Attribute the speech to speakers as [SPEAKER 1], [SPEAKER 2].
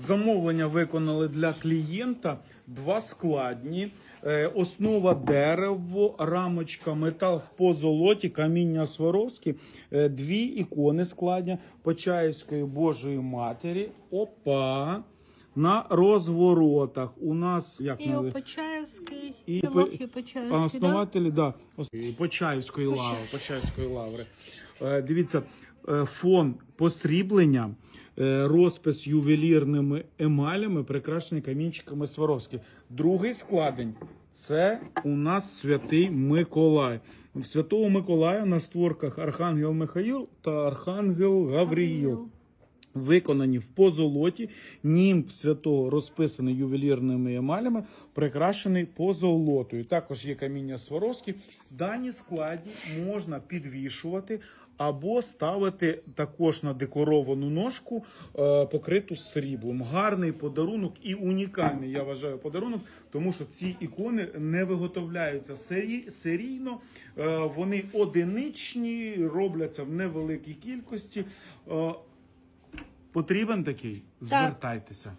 [SPEAKER 1] Замовлення виконали для клієнта два складні. Е, Основа дерево, рамочка, метал в позолоті, каміння Сваровське, е, дві ікони складня Почаївської Божої Матері. Опа! На розворотах у нас як
[SPEAKER 2] І
[SPEAKER 1] навели?
[SPEAKER 2] Почаївський,
[SPEAKER 1] І
[SPEAKER 2] і Почаївський,
[SPEAKER 1] основателі, да. і Почаївської лаври. Почаївської лаври. Е, Дивіться, фон посріблення, розпис ювелірними емалями, прикрашений камінчиками Сваровські. Другий складень. Це у нас святий Миколай. В святого Миколая на створках Архангел Михаїл та Архангел Гавріїл виконані в позолоті. Німб святого розписаний ювелірними емалями, прикрашений позолотою. Також є каміння Сваровські. Дані складні можна підвішувати або ставити також на декоровану ножку, е, покриту сріблом. Гарний подарунок і унікальний, я вважаю, подарунок, тому що ці ікони не виготовляються сері- серійно, е, вони одиничні, робляться в невеликій кількості. Е, Потрібен такий? Звертайтеся.